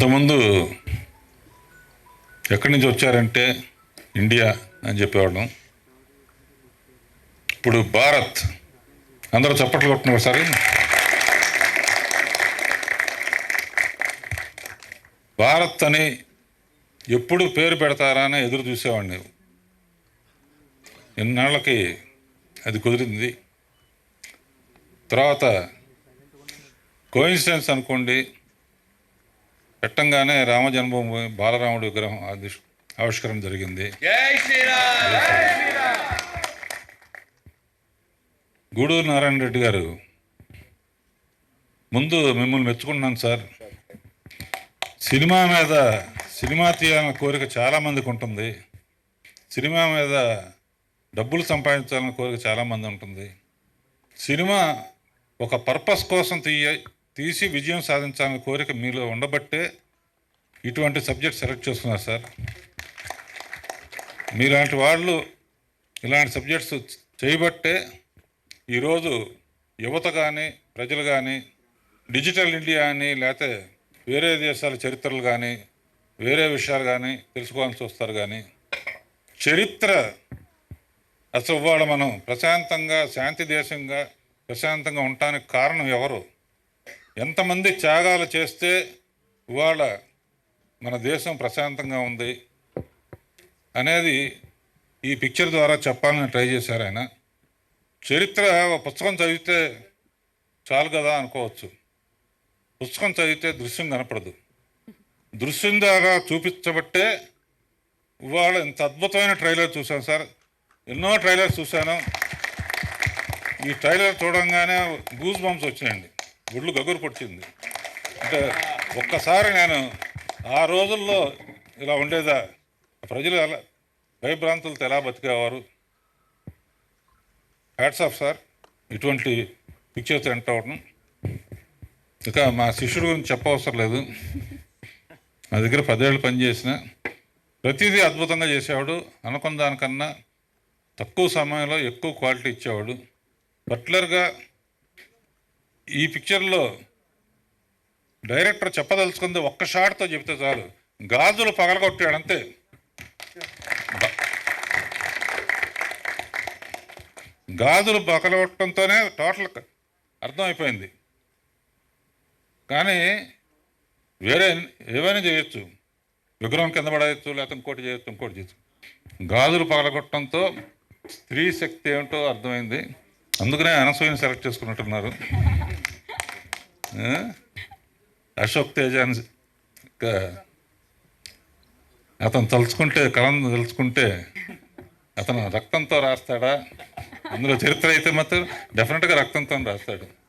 ఇంతకుముందు ఎక్కడి నుంచి వచ్చారంటే ఇండియా అని చెప్పేవాళ్ళం. ఇప్పుడు భారత్. అందరూ చప్పట్లు కొట్టిన సరే? భారత్ అని ఎప్పుడు పేరు పెడతారా అని ఎదురు చూసేవాడిని ఎన్నాళ్ళకి అది కుదిరింది. తర్వాత కోయిన్సిడెన్స్ అనుకోండి పెట్టంగానే రామ జన్మభూమి బాలరాముడి విగ్రహం ఆవిష్కరణ జరిగింది. గూడూరు నారాయణ రెడ్డి గారు ముందు మిమ్మల్ని మెచ్చుకుంటున్నాను సార్. సినిమా మీద సినిమా తీయాలన్న కోరిక చాలామందికి ఉంటుంది. సినిమా మీద డబ్బులు సంపాదించాలన్న కోరిక చాలామంది ఉంటుంది. సినిమా ఒక పర్పస్ కోసం తీయ తీసి విజయం సాధించాలనే కోరిక మీలో ఉండబట్టే ఇటువంటి సబ్జెక్ట్ సెలెక్ట్ చేస్తున్నారు సార్. మీలాంటి వాళ్ళు ఇలాంటి సబ్జెక్ట్స్ చేయబట్టే ఈరోజు యువత కానీ ప్రజలు కానీ డిజిటల్ ఇండియా అని లేకపోతే వేరే దేశాల చరిత్రలు కానీ వేరే విషయాలు కానీ తెలుసుకోవాల్సి వస్తారు కానీ చరిత్ర అసలు ఇవాళ మనం ప్రశాంతంగా శాంతి దేశంగా ప్రశాంతంగా ఉండటానికి కారణం ఎవరు? ఎంతమంది త్యాగాలు చేస్తే ఇవాళ మన దేశం ప్రశాంతంగా ఉంది అనేది ఈ పిక్చర్ ద్వారా చెప్పాలని ట్రై చేశారు ఆయన. చరిత్ర ఒక పుస్తకం చదివితే చాలు కదా అనుకోవచ్చు. పుస్తకం చదివితే దృశ్యం కనపడదు. దృశ్యం ద్వారా చూపించబట్టే ఇవాళ ఇంత అద్భుతమైన ట్రైలర్ చూశాను సార్. ఎన్నో ట్రైలర్స్ చూశాను. ఈ ట్రైలర్ చూడంగానే గూస్ బంప్స్ వచ్చినాయండి. ఒళ్ళు గగురు పడుతుంది అంటే ఒక్కసారి నేను ఆ రోజుల్లో ఇలా ఉండేదా ప్రజలు ఎలా భయభ్రాంతులతో ఎలా బతికేవారు? హ్యాట్స్ ఆఫ్ సార్ ఇటువంటి పిక్చర్స్ ఎంటర్ అవ్వడం ఇక మా శిష్యుడు గురించి చెప్పవసరం లేదు. నా దగ్గర పదేళ్ళు పనిచేసిన ప్రతిదీ అద్భుతంగా చేసేవాడు. అనుకున్న దానికన్నా తక్కువ సమయంలో ఎక్కువ క్వాలిటీ ఇచ్చేవాడు. పర్టికులర్గా ఈ పిక్చర్లో డైరెక్టర్ చెప్పదలుచుకుంది ఒక్క షాట్తో చెప్తే చాలు. గాజులు పగలగొట్టాడు అంతే గాజులు పగలగొట్టడంతోనే టోటల్ అర్థమైపోయింది. కానీ వేరే ఏవైనా చేయొచ్చు. విగ్రహం కింద పడేయచ్చు లేకపోతే ఇంకోటి చేయొచ్చు ఇంకోటి చేయొచ్చు. గాజులు పగలగొట్టడంతో స్త్రీ శక్తి ఏమిటో అర్థమైంది. అందుకనే అనసూయని సెలెక్ట్ చేసుకున్నట్టున్నారు. అశోక్ తేజ అని అతను తలుచుకుంటే కలం తలుచుకుంటే అతను రక్తంతో రాస్తాడా? అందులో చరిత్ర అయితే మాత్రం డెఫినెట్గా రక్తంతో రాస్తాడు.